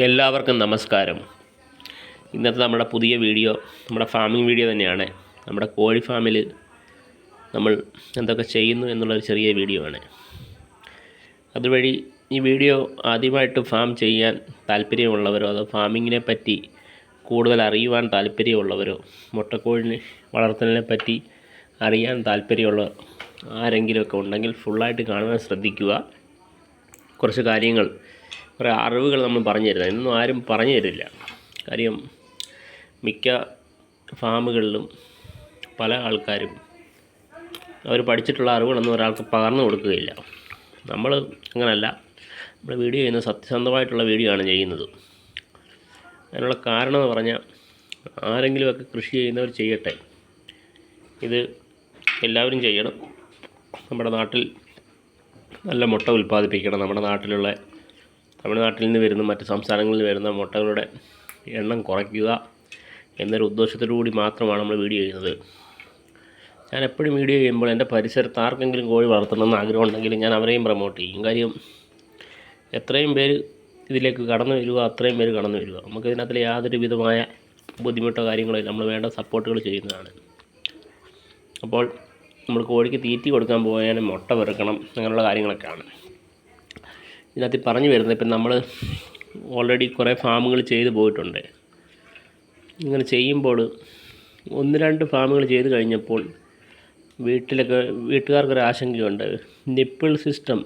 എല്ലാവർക്കും നമസ്കാരം. ഇന്നത്തെ നമ്മുടെ പുതിയ വീഡിയോ നമ്മുടെ ഫാമിംഗ് വീഡിയോ തന്നെയാണ്. നമ്മുടെ കോഴി ഫാമിൽ നമ്മൾ എന്തൊക്കെ ചെയ്യുന്നു എന്നുള്ളൊരു ചെറിയ വീഡിയോ ആണ്. അതുവഴി ഈ വീഡിയോ ആദ്യമായിട്ട് ഫാം ചെയ്യാൻ താല്പര്യമുള്ളവരോ അതോ ഫാമിങ്ങിനെ പറ്റി കൂടുതൽ അറിയുവാൻ താല്പര്യമുള്ളവരോ മുട്ടക്കോഴിനെ വളർത്തലിനെ പറ്റി അറിയാൻ താല്പര്യമുള്ള ആരെങ്കിലുമൊക്കെ ഉണ്ടെങ്കിൽ ഫുള്ളായിട്ട് കാണുവാൻ ശ്രദ്ധിക്കുക. കുറച്ച് കാര്യങ്ങൾ കുറേ അറിവുകൾ നമ്മൾ പറഞ്ഞു തരുന്നത് ഇന്നും ആരും പറഞ്ഞു തരില്ല കാര്യം മിക്ക ഫാമുകളിലും പല ആൾക്കാരും അവർ പഠിച്ചിട്ടുള്ള അറിവുകളൊന്നും ഒരാൾക്ക് പകർന്നു കൊടുക്കുകയില്ല. നമ്മൾ അങ്ങനല്ല. നമ്മൾ വീഡിയോ ചെയ്യുന്നത് സത്യസന്ധമായിട്ടുള്ള വീഡിയോ ആണ് ചെയ്യുന്നത്. അതിനുള്ള കാരണം എന്ന് പറഞ്ഞാൽ ആരെങ്കിലുമൊക്കെ കൃഷി ചെയ്യുന്നവർ ചെയ്യട്ടെ. ഇത് എല്ലാവരും ചെയ്യണം. നമ്മുടെ നാട്ടിൽ നല്ല മുട്ട ഉൽപ്പാദിപ്പിക്കണം. നമ്മുടെ നാട്ടിലുള്ള തമിഴ്നാട്ടിൽ നിന്ന് വരുന്ന മറ്റ് സംസ്ഥാനങ്ങളിൽ വരുന്ന മുട്ടകളുടെ എണ്ണം കുറയ്ക്കുക എന്നൊരു ഉദ്ദേശത്തോടു കൂടി മാത്രമാണ് നമ്മൾ വീഡിയോ ചെയ്യുന്നത്. ഞാൻ എപ്പോഴും വീഡിയോ ചെയ്യുമ്പോൾ എന്റെ പരിസരത്ത് ആർക്കെങ്കിലും കോഴി വളർത്തണമെന്ന് ആഗ്രഹം ഉണ്ടെങ്കിൽ ഞാൻ അവരെയും പ്രൊമോട്ട് ചെയ്യും. കാര്യം എത്രയും പേര് ഇതിലേക്ക് കടന്നു വരിക അത്രയും പേര് കടന്നു വരിക. നമുക്ക് യാതൊരു വിധമായ ബുദ്ധിമുട്ടോ കാര്യങ്ങളോ നമ്മൾ വേണ്ട സപ്പോർട്ടുകൾ ചെയ്യുന്നതാണ്. അപ്പോൾ നമ്മൾ കോഴിക്ക് തീറ്റി കൊടുക്കാൻ പോയാലും മുട്ട വെറുക്കണം അങ്ങനെയുള്ള കാര്യങ്ങളൊക്കെയാണ്. ഇതിനകത്ത് പറഞ്ഞു വരുന്നത് ഇപ്പം നമ്മൾ ഓൾറെഡി കുറേ ഫാമുകൾ ചെയ്തു പോയിട്ടുണ്ട്. ഇങ്ങനെ ചെയ്യുമ്പോൾ ഒന്ന് രണ്ട് ഫാമുകൾ ചെയ്ത് കഴിഞ്ഞപ്പോൾ വീട്ടിലൊക്കെ വീട്ടുകാർക്കൊരു ആശങ്കയുണ്ട്. നിപ്പിൾ സിസ്റ്റം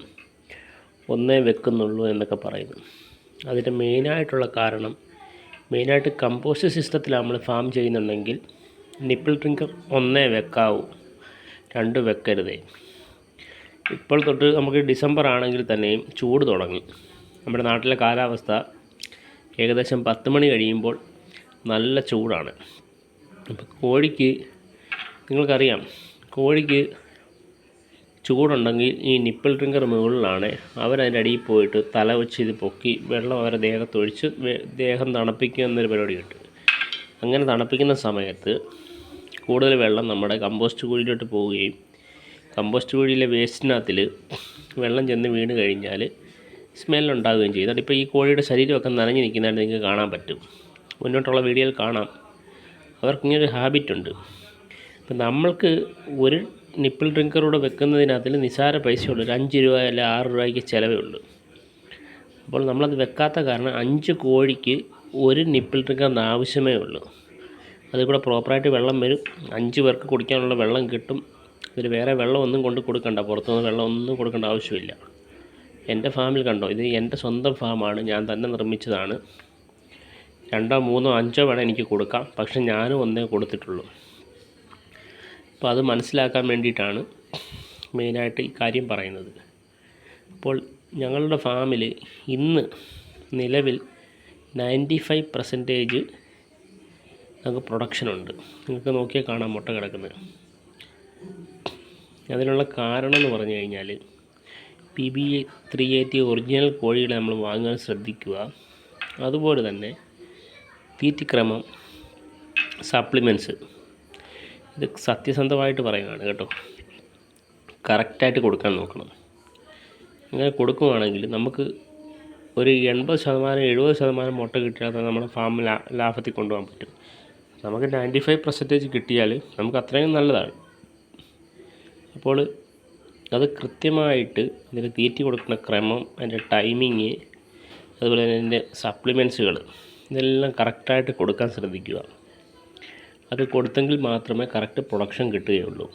ഒന്നേ വെക്കുന്നുള്ളൂ എന്നൊക്കെ പറയുന്നു. അതിന്റെ മെയിനായിട്ടുള്ള കാരണം മെയിനായിട്ട് കമ്പോസ്റ്റ് സിസ്റ്റത്തിൽ നമ്മൾ ഫാം ചെയ്യുന്നുണ്ടെങ്കിൽ നിപ്പിൾ ഡ്രിങ്കർ ഒന്നേ വെക്കാവൂ രണ്ട് വെക്കരുതേ. ഇപ്പോൾ തൊട്ട് നമുക്ക് ഡിസംബർ ആണെങ്കിൽ തന്നെയും ചൂട് തുടങ്ങി. നമ്മുടെ നാട്ടിലെ കാലാവസ്ഥ ഏകദേശം പത്ത് മണി കഴിയുമ്പോൾ നല്ല ചൂടാണ്. അപ്പോൾ കോഴിക്ക് നിങ്ങൾക്കറിയാം കോഴിക്ക് ചൂടുണ്ടെങ്കിൽ ഈ നിപ്പിൾ ഡ്രിങ്കർ മുകളിലാണ് അവരതിന്റെ അടിയിൽ പോയിട്ട് തല വെച്ച് ഇത് പൊക്കി വെള്ളം അവരെ ദേഹത്തൊഴിച്ച് ദേഹം തണുപ്പിക്കുക എന്നൊരു പരിപാടി പരിപാടിയുണ്ട് അങ്ങനെ തണുപ്പിക്കുന്ന സമയത്ത് കൂടുതൽ വെള്ളം നമ്മുടെ കമ്പോസ്റ്റ് കുഴിയിലോട്ട് പോവുകയും കമ്പോസ്റ്റ് കുഴിയിലെ വേസ്റ്റിനകത്തിൽ വെള്ളം ചെന്ന് വീണ് കഴിഞ്ഞാൽ സ്മെല്ലുണ്ടാവുകയും ചെയ്യും അതുകൊണ്ട് ഇപ്പോൾ ഈ കോഴിയുടെ ശരീരമൊക്കെ നനഞ്ഞ് നിൽക്കുന്നതായിട്ട് നിങ്ങൾക്ക് കാണാൻ പറ്റും. മുന്നോട്ടുള്ള വീഡിയോയിൽ കാണാം. അവർക്കിങ്ങനൊരു ഹാബിറ്റുണ്ട് അപ്പം നമ്മൾക്ക് ഒരു നിപ്പിൾ ഡ്രിങ്കറൂടെ വെക്കുന്നതിനകത്തിൽ നിസാര പൈസയുള്ളൂ. ഒരു അഞ്ച് രൂപ അല്ല ആറ് രൂപയ്ക്ക് ചിലവേ ഉള്ളൂ. അപ്പോൾ നമ്മളത് വെക്കാത്ത കാരണം അഞ്ച് കോഴിക്ക് ഒരു നിപ്പിൾ ഡ്രിങ്കറിന് ആവശ്യമേ ഉള്ളൂ. അതിൽ കൂടെ പ്രോപ്പറായിട്ട് വെള്ളം വരും. അഞ്ച് പേർക്ക് കുടിക്കാനുള്ള വെള്ളം കിട്ടും. ഇതിൽ വേറെ വെള്ളമൊന്നും കൊണ്ട് കൊടുക്കണ്ട. പുറത്തുനിന്ന് വെള്ളമൊന്നും കൊടുക്കേണ്ട ആവശ്യമില്ല. എന്റെ ഫാമിൽ കണ്ടോ ഇത് എന്റെ സ്വന്തം ഫാമാണ് ഞാൻ തന്നെ നിർമ്മിച്ചതാണ്. രണ്ടോ മൂന്നോ അഞ്ചോ വേണം എനിക്ക് കൊടുക്കാം പക്ഷെ ഞാനും ഒന്നേ കൊടുത്തിട്ടുള്ളൂ. അപ്പോൾ അത് മനസ്സിലാക്കാൻ വേണ്ടിയിട്ടാണ് മെയിനായിട്ട് ഈ കാര്യം പറയുന്നത്. അപ്പോൾ ഞങ്ങളുടെ ഫാമിൽ ഇന്ന് നിലവിൽ നയന്റി ഫൈവ് പെർസെന്റേജ് നമുക്ക് പ്രൊഡക്ഷനുണ്ട്. നിങ്ങൾക്ക് നോക്കിയാൽ കാണാം മുട്ട കിടക്കുന്നത്. അതിനുള്ള കാരണം എന്ന് പറഞ്ഞു കഴിഞ്ഞാൽ P B three eighty original കോഴികളെ നമ്മൾ വാങ്ങാൻ ശ്രദ്ധിക്കുക. അതുപോലെ തന്നെ തീറ്റിക്രമം സപ്ലിമെന്റ്സ് ഇത് സത്യസന്ധമായിട്ട് പറയുകയാണ് കേട്ടോ. കറക്റ്റായിട്ട് കൊടുക്കാൻ നോക്കണം. അങ്ങനെ കൊടുക്കുവാണെങ്കിൽ നമുക്ക് ഒരു എൺപത് ശതമാനം എഴുപത് ശതമാനം മുട്ട കിട്ടിയാൽ തന്നെ നമ്മുടെ ഫാം ലാഭത്തിൽ കൊണ്ടുപോകാൻ പറ്റും. നമുക്ക് നയന്റി ഫൈവ് പെർസെന്റേജ് കിട്ടിയാൽ നമുക്ക് അത്രയും നല്ലതാണ്. അപ്പോൾ അത് കൃത്യമായിട്ട് ഇതിന് തീറ്റി കൊടുക്കുന്ന ക്രമം അതിന്റെ ടൈമിങ് അതുപോലെ തന്നെ അതിന്റെ സപ്ലിമെൻസുകൾ ഇതെല്ലാം കറക്റ്റായിട്ട് കൊടുക്കാൻ ശ്രദ്ധിക്കുക. അത് കൊടുത്തെങ്കിൽ മാത്രമേ കറക്റ്റ് പ്രൊഡക്ഷൻ കിട്ടുകയുള്ളൂ.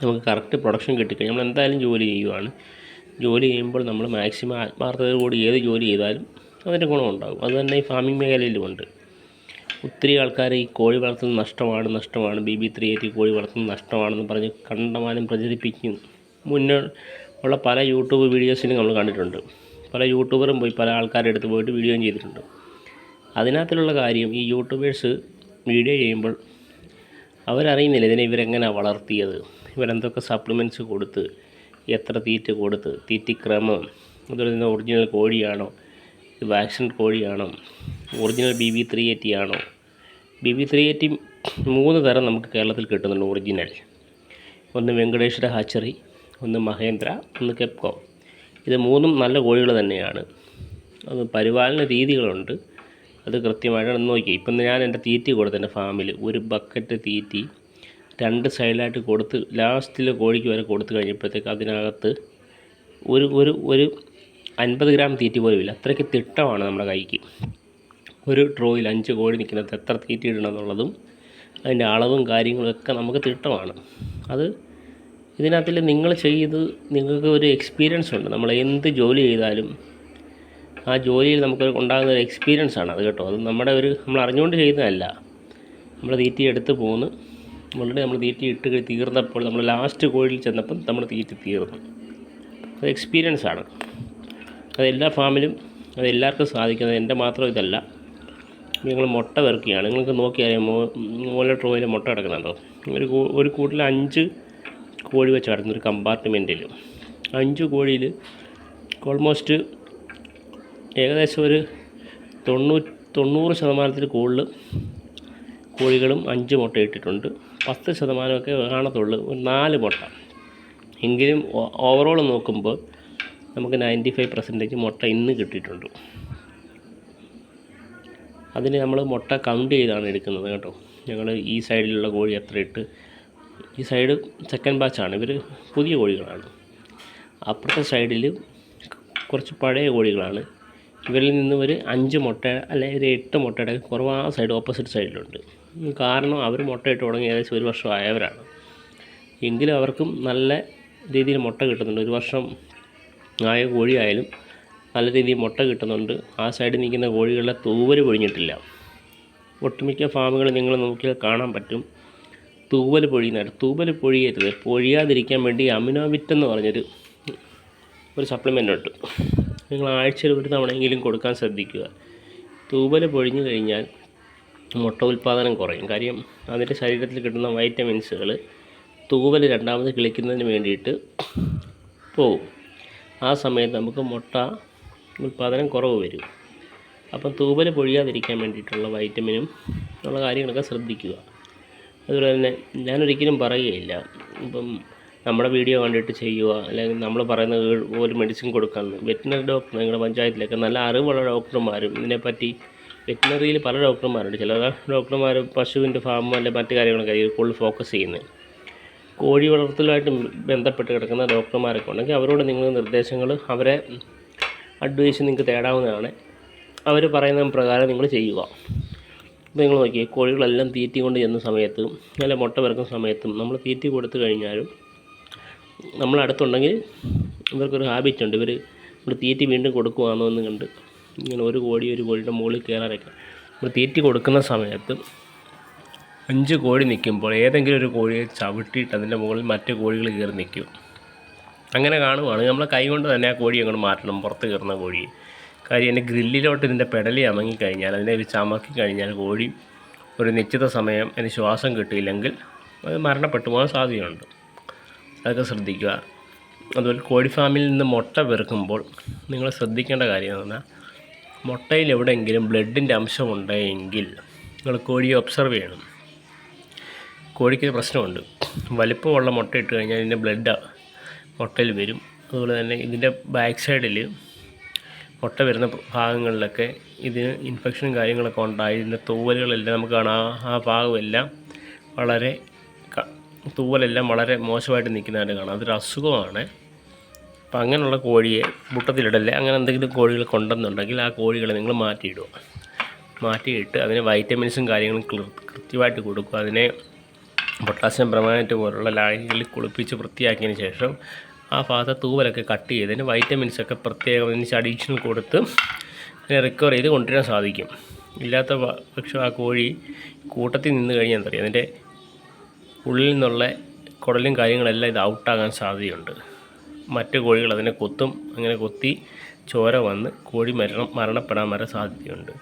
നമുക്ക് കറക്റ്റ് പ്രൊഡക്ഷൻ കിട്ടിക്കഴിഞ്ഞാൽ നമ്മൾ എന്തായാലും ജോലി ചെയ്യുവാണ്. ജോലി ചെയ്യുമ്പോൾ നമ്മൾ മാക്സിമം ആത്മാർത്ഥതയോട് ഏത് ജോലി ചെയ്താലും അതിന്റെ ഗുണമുണ്ടാകും. അത് തന്നെ ഈ ഫാമിംഗ് മേഖലയിലുമുണ്ട് ഒത്തിരി ആൾക്കാർ ഈ കോഴി വളർത്തുന്നത് നഷ്ടമാണ് നഷ്ടമാണ്. ബി ബി ത്രീ എയ്റ്റി കോഴി വളർത്തുന്നത് നഷ്ടമാണെന്ന് പറഞ്ഞ് കണ്ടമാനം പ്രചരിപ്പിക്കും. മുന്നേ ഉള്ള പല യൂട്യൂബ് വീഡിയോസിലും നമ്മൾ കണ്ടിട്ടുണ്ട്. പല യൂട്യൂബറും പോയി പല ആൾക്കാരുടെ അടുത്ത് പോയിട്ട് വീഡിയോയും ചെയ്തിട്ടുണ്ട്. അതിനകത്തുള്ള കാര്യം ഈ യൂട്യൂബേഴ്സ് വീഡിയോ ചെയ്യുമ്പോൾ അവരറിയുന്നില്ല ഇതിനെ ഇവരെങ്ങനെയാണ് വളർത്തിയത്. ഇവരെന്തൊക്കെ സപ്ലിമെന്റ്സ് കൊടുത്ത് എത്ര തീറ്റ കൊടുത്ത് തീറ്റിക്രമം അതുപോലെ തന്നെ ഒറിജിനൽ കോഴിയാണോ vaccine കോഴിയാണോ original B V three eighty ആണോ? ബി വി ത്രീ എയ്റ്റി മൂന്ന് തരം നമുക്ക് കേരളത്തിൽ കിട്ടുന്നുണ്ട് ഒറിജിനൽ. ഒന്ന് വെങ്കടേശ്വര ഹാച്ചറി ഒന്ന് മഹേന്ദ്ര ഒന്ന് കെപ്കോ ഇത് മൂന്നും നല്ല കോഴികൾ തന്നെയാണ്. അത് പരിപാലന രീതികളുണ്ട്. അത് കൃത്യമായിട്ട് നോക്കി ഇപ്പം ഞാൻ എന്റെ തീറ്റി കൊടുത്തു എന്റെ ഫാമിൽ ഒരു ബക്കറ്റ് തീറ്റി രണ്ട് സൈഡിലായിട്ട് കൊടുത്ത് ലാസ്റ്റിൽ കോഴിക്ക് വരെ കൊടുത്തു കഴിഞ്ഞപ്പോഴത്തേക്ക് അതിനകത്ത് ഒരു ഒരു ഒരു അൻപത് ഗ്രാം തീറ്റി പോലും ഇല്ല. അത്രയ്ക്ക് തിട്ടമാണ് നമ്മുടെ കൈക്ക്. ഒരു ട്രോയിൽ അഞ്ച് കോഴി നിൽക്കുന്നത് എത്ര തീറ്റി ഇടണം എന്നുള്ളതും അതിന്റെ അളവും കാര്യങ്ങളും ഒക്കെ നമുക്ക് തിട്ടമാണ്. അത് ഇതിനകത്തിൽ നിങ്ങൾ ചെയ്ത് നിങ്ങൾക്ക് ഒരു എക്സ്പീരിയൻസ് ഉണ്ട്. നമ്മൾ എന്ത് ജോലി ചെയ്താലും ആ ജോലിയിൽ നമുക്ക് ഉണ്ടാകുന്ന ഒരു എക്സ്പീരിയൻസ് ആണ് അത് കേട്ടോ. അത് നമ്മുടെ ഒരു നമ്മൾ അറിഞ്ഞുകൊണ്ട് ചെയ്യുന്നതല്ല നമ്മൾ തീറ്റി എടുത്ത് പോന്ന് ഓൾറെഡി നമ്മൾ തീറ്റി ഇട്ട് തീർന്നപ്പോൾ നമ്മൾ ലാസ്റ്റ് കോഴിയിൽ ചെന്നപ്പം നമ്മൾ തീറ്റി തീർന്നു. അത് എക്സ്പീരിയൻസ് ആണ്. അത് എല്ലാ ഫാമിലും അത് എല്ലാവർക്കും സാധിക്കുന്നത് എന്റെ മാത്രം ഇതല്ല. നിങ്ങൾ മുട്ട വെറുക്കുകയാണ് നിങ്ങൾക്ക് നോക്കിയാൽ മോലെ ട്രോയിൽ മുട്ട കിടക്കുന്നുണ്ടോ? ഒരു ഒരു കൂട്ടിൽ അഞ്ച് കോഴി വെച്ച് കിടക്കുന്ന ഒരു കമ്പാർട്ട്മെന്റിൽ അഞ്ച് കോഴിയിൽ ഓൾമോസ്റ്റ് ഏകദേശം ഒരു തൊണ്ണൂറ്റി തൊണ്ണൂറ് ശതമാനത്തിൽ കൂടുതൽ കോഴികളും അഞ്ച് മുട്ട ഇട്ടിട്ടുണ്ട്. പത്ത് ശതമാനമൊക്കെ കാണത്തുള്ളൂ. ഒരു നാല് മുട്ട. എങ്കിലും ഓവറോൾ നോക്കുമ്പോൾ നമുക്ക് നയന്റി ഫൈവ് പെർസെന്റേജ് മുട്ട ഇന്ന് കിട്ടിയിട്ടുണ്ട്. അതിന് നമ്മൾ മുട്ട കൗണ്ട് ചെയ്താണ് എടുക്കുന്നത് കേട്ടോ. ഞങ്ങൾ ഈ സൈഡിലുള്ള കോഴി എത്ര ഇട്ട് ഈ സൈഡ് സെക്കൻഡ് ബാച്ചാണ് ഇവർ പുതിയ കോഴികളാണ്. അപ്പുറത്തെ സൈഡിൽ കുറച്ച് പഴയ കോഴികളാണ്. ഇവരിൽ നിന്ന് ഒരു അഞ്ച് മുട്ട അല്ലെങ്കിൽ ഒരു എട്ട് മുട്ടയുടെ കുറവ് ആ സൈഡ് ഓപ്പോസിറ്റ് സൈഡിലുണ്ട് കാരണം അവർ മുട്ടയിട്ട് തുടങ്ങി ഏകദേശം ഒരു വർഷം ആയവരാണ്. എങ്കിലും അവർക്കും നല്ല രീതിയിൽ മുട്ട കിട്ടുന്നുണ്ട്. ഒരു വർഷം ആയ കോഴിയായാലും നല്ല രീതിയിൽ മുട്ട കിട്ടുന്നുണ്ട്. ആ സൈഡിൽ നിൽക്കുന്ന കോഴികളുടെ തൂവൽ പൊഴിഞ്ഞിട്ടില്ല. ഒട്ടുമിക്ക ഫാമുകൾ നിങ്ങൾ നോക്കിയാൽ കാണാൻ പറ്റും. തൂവൽ പൊഴിയുന്നതായിട്ട്. തൂവൽ പൊഴിയരുത്. പൊഴിയാതിരിക്കാൻ വേണ്ടി അമിനോവിറ്റ് എന്ന് പറഞ്ഞൊരു ഒരു സപ്ലിമെന്റ് ഉണ്ട്. നിങ്ങൾ ആഴ്ചയിൽ ഒരു തവണയെങ്കിലും കൊടുക്കാൻ ശ്രദ്ധിക്കുക. തൂവൽ പൊഴിഞ്ഞു കഴിഞ്ഞാൽ മുട്ട ഉൽപ്പാദനം കുറയും. കാര്യം അതിന്റെ ശരീരത്തിൽ കിട്ടുന്ന വൈറ്റമിൻസുകൾ തൂവൽ രണ്ടാമത് കിളിക്കുന്നതിന് വേണ്ടിയിട്ട് പോകും ആ സമയത്ത് നമുക്ക് മുട്ട ഉൽപ്പാദനം കുറവ് വരും. അപ്പം തൂവൽ പൊഴിയാതിരിക്കാൻ വേണ്ടിയിട്ടുള്ള വൈറ്റമിനും ഉള്ള കാര്യങ്ങളൊക്കെ ശ്രദ്ധിക്കുക. അതുപോലെ തന്നെ ഞാനൊരിക്കലും പറയുകയില്ല. ഇപ്പം നമ്മുടെ വീഡിയോ കണ്ടിട്ട് ചെയ്യുക അല്ലെങ്കിൽ നമ്മൾ പറയുന്ന ഒരു മെഡിസിൻ കൊടുക്കാൻ. വെറ്റിനറി ഡോക്ടർ നിങ്ങളുടെ പഞ്ചായത്തിലൊക്കെ നല്ല അറിവുള്ള ഡോക്ടർമാരും ഇതിനെപ്പറ്റി വെറ്റിനറിയിൽ പല ഡോക്ടർമാരുണ്ട് ചില ഡോക്ടർമാർ പശുവിന്റെ ഫാമും അല്ലെങ്കിൽ മറ്റു കാര്യങ്ങളൊക്കെ കൂടുതൽ ഫോക്കസ് ചെയ്യുന്നത്. കോഴി വളർത്തലുമായിട്ട് ബന്ധപ്പെട്ട് കിടക്കുന്ന ഡോക്ടർമാരൊക്കെ ഉണ്ടെങ്കിൽ അവരോട് നിങ്ങൾ നിർദ്ദേശങ്ങൾ അവരെ അഡ്വൈസ് നിങ്ങൾക്ക് തേടാവുന്നതാണ്. അവർ പറയുന്ന പ്രകാരം നിങ്ങൾ ചെയ്യുക. അപ്പോൾ നിങ്ങൾ നോക്കിയേ കോഴികളെല്ലാം തീറ്റി കൊണ്ട് ചെന്ന സമയത്തും അല്ല മുട്ട പിറക്കുന്ന സമയത്തും നമ്മൾ തീറ്റി കൊടുത്തു കഴിഞ്ഞാലും നമ്മൾ അടുത്തുണ്ടെങ്കിൽ ഇവർക്കൊരു ഹാബിറ്റ് ഉണ്ട്. ഇവർ നമ്മൾ തീറ്റി വീണ്ടും കൊടുക്കുവാണോ എന്ന് കണ്ട് ഇങ്ങനെ ഒരു കോഴി ഒരു കോഴിയുടെ മുകളിൽ കയറാനൊക്കെ. നമ്മൾ തീറ്റി കൊടുക്കുന്ന സമയത്ത് അഞ്ച് കോഴി നിൽക്കുമ്പോൾ ഏതെങ്കിലും ഒരു കോഴിയെ ചവിട്ടിയിട്ട് അതിന്റെ മുകളിൽ മറ്റു കോഴികൾ കയറി നിൽക്കും. അങ്ങനെ കാണുവാണ്. നമ്മൾ കൈ കൊണ്ട് തന്നെ ആ കോഴി അങ്ങോട്ട് മാറ്റണം പുറത്ത് കയറുന്ന കോഴി. കാര്യം എന്റെ ഗ്രില്ലിലോട്ട് ഇതിന്റെ പെടലി അമങ്ങി കഴിഞ്ഞാൽ അതിനെ ചമക്കി കഴിഞ്ഞാൽ കോഴി ഒരു നിശ്ചിത സമയം അതിന് ശ്വാസം കിട്ടിയില്ലെങ്കിൽ അത് മരണപ്പെട്ടു പോകാൻ സാധ്യതയുണ്ട്. അതൊക്കെ ശ്രദ്ധിക്കുക. അതുപോലെ കോഴി ഫാമിൽ നിന്ന് മുട്ട വെറുക്കുമ്പോൾ നിങ്ങൾ ശ്രദ്ധിക്കേണ്ട കാര്യം എന്ന് പറഞ്ഞാൽ മുട്ടയിൽ എവിടെയെങ്കിലും ബ്ലഡിന്റെ അംശമുണ്ടെങ്കിൽ നിങ്ങൾ കോഴിയെ ഒബ്സർവ് ചെയ്യണം. കോഴിക്ക് പ്രശ്നമുണ്ട്. വലിപ്പമുള്ള മുട്ട ഇട്ട് കഴിഞ്ഞാൽ ഇതിന്റെ ബ്ലഡ് മുട്ടയിൽ വരും. അതുപോലെ തന്നെ ഇതിന്റെ ബാക്ക് സൈഡിൽ മുട്ട വരുന്ന ഭാഗങ്ങളിലൊക്കെ ഇതിന് ഇൻഫെക്ഷനും കാര്യങ്ങളൊക്കെ ഉണ്ടായി. ഇതിന്റെ തൂവലുകളെല്ലാം നമുക്ക് കാണാം. ആ- ഭാഗമെല്ലാം വളരെ തൂവലെല്ലാം വളരെ മോശമായിട്ട് നിൽക്കുന്നതായിട്ട് കാണാം. അതൊരു അസുഖമാണ്. അപ്പം അങ്ങനെയുള്ള കോഴിയെ മുട്ടത്തിലിടല്ലേ അങ്ങനെ എന്തെങ്കിലും കോഴികൾ കൊണ്ടെന്നുണ്ടെങ്കിൽ ആ കോഴികളെ നിങ്ങൾ മാറ്റിയിടുക. മാറ്റിയിട്ട് അതിന് വൈറ്റമിൻസും കാര്യങ്ങളും കൃത്യമായിട്ട് കൊടുക്കുക. അതിനെ പൊട്ടാസ്യം ബ്രമാനറ്റ് പോലുള്ള ലായനികളിൽ കുളിപ്പിച്ച് വൃത്തിയാക്കിയതിന് ശേഷം ആ ഭാഗത്തെ തൂവലൊക്കെ കട്ട് ചെയ്തതിന് വൈറ്റമിൻസൊക്കെ പ്രത്യേകം അതിന് അഡീഷണൽ കൊടുത്ത് അതിനെ റിക്കവർ ചെയ്ത് കൊണ്ടുവരാൻ സാധിക്കും. ഇല്ലാത്ത പക്ഷം ആ കോഴി കൂട്ടത്തിൽ നിന്ന് കഴിഞ്ഞാൽ എന്താ അതിന്റെ ഉള്ളിൽ നിന്നുള്ള കുടലും കാര്യങ്ങളെല്ലാം ഇത് ഔട്ടാകാൻ സാധ്യതയുണ്ട്. മറ്റു കോഴികൾ അതിനെ കൊത്തും അങ്ങനെ കൊത്തി ചോര വന്ന് കോഴി മരണം മരണപ്പെടാൻ വരെ സാധ്യതയുണ്ട്.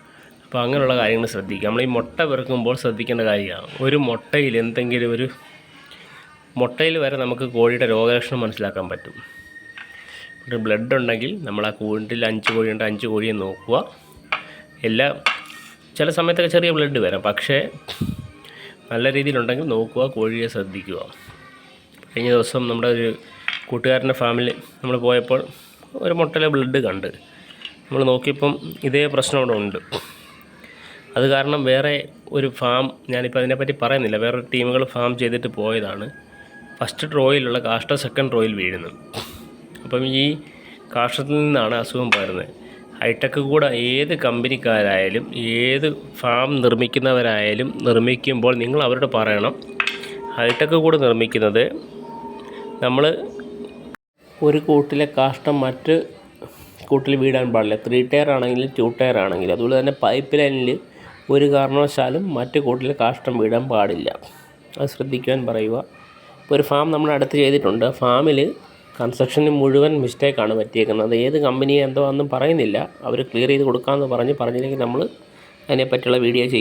അപ്പോൾ അങ്ങനെയുള്ള കാര്യങ്ങൾ ശ്രദ്ധിക്കുക. നമ്മൾ ഈ മുട്ട പെറുക്കുമ്പോൾ ശ്രദ്ധിക്കേണ്ട കാര്യമാണ്. ഒരു മുട്ടയിൽ എന്തെങ്കിലും ഒരു മുട്ടയിൽ വരെ നമുക്ക് കോഴിയുടെ രോഗലക്ഷണം മനസ്സിലാക്കാൻ പറ്റും. ഒരു ബ്ലഡ് ഉണ്ടെങ്കിൽ നമ്മൾ ആ കൂട്ടിൽ അഞ്ച് കോഴിയുണ്ട് അഞ്ച് കോഴിയെ നോക്കുക. എല്ലാ ചില സമയത്തൊക്കെ ചെറിയ ബ്ലഡ് വരാം. പക്ഷേ നല്ല രീതിയിലുണ്ടെങ്കിൽ നോക്കുക കോഴിയെ ശ്രദ്ധിക്കുക. കഴിഞ്ഞ ദിവസം നമ്മുടെ ഒരു കൂട്ടുകാരന്റെ ഫാമിലി നമ്മൾ പോയപ്പോൾ ഒരു മുട്ടയിലെ ബ്ലഡ് കണ്ട്. നമ്മൾ നോക്കിയപ്പം ഇതേ പ്രശ്നം അവിടെ ഉണ്ട്. അത് കാരണം വേറെ ഒരു ഫാം ഞാനിപ്പോൾ അതിനെപ്പറ്റി പറയുന്നില്ല. വേറെ ടീമുകൾ ഫാം ചെയ്തിട്ട് പോയതാണ്. ഫസ്റ്റ് ഡ്രോയിലുള്ള കാഷ്ട സെക്കൻഡ് ഡ്രോയിൽ വീഴുന്നു. അപ്പം ഈ കാഷ്ടത്തിൽ നിന്നാണ് അസുഖം പകരുന്നത് ഹൈടെക് കൂടെ ഏത് കമ്പനിക്കാരായാലും ഏത് ഫാം നിർമ്മിക്കുന്നവരായാലും നിർമ്മിക്കുമ്പോൾ നിങ്ങൾ അവരോട് പറയണം. ഹൈടെക് കൂടെ നിർമ്മിക്കുന്നത് നമ്മൾ ഒരു കൂട്ടിലെ കാഷ്ടം മറ്റ് കൂട്ടിൽ വീടാൻ പാടില്ല. ത്രീ ടയർ ആണെങ്കിലും ടു ടയർ ആണെങ്കിലും. അതുപോലെ തന്നെ പൈപ്പ് ലൈനിൽ ഒരു കാരണവശാലും മറ്റു കൂട്ടിൽ കാഷ്ടം വീടാൻ പാടില്ല. അത് ശ്രദ്ധിക്കുവാൻ പറയുക. ഇപ്പോൾ ഒരു ഫാം നമ്മൾ അടുത്ത് ചെയ്തിട്ടുണ്ട്. ഫാമിൽ കൺസ്ട്രക്ഷന് മുഴുവൻ മിസ്റ്റേക്കാണ് പറ്റിയേക്കുന്നത്. ഏത് കമ്പനി എന്തോ ഒന്നും പറയുന്നില്ല. അവർ ക്ലിയർ ചെയ്ത് കൊടുക്കാമെന്ന് പറഞ്ഞ് പറഞ്ഞില്ലെങ്കിൽ നമ്മൾ അതിനെപ്പറ്റിയുള്ള വീഡിയോ ചെയ്യും.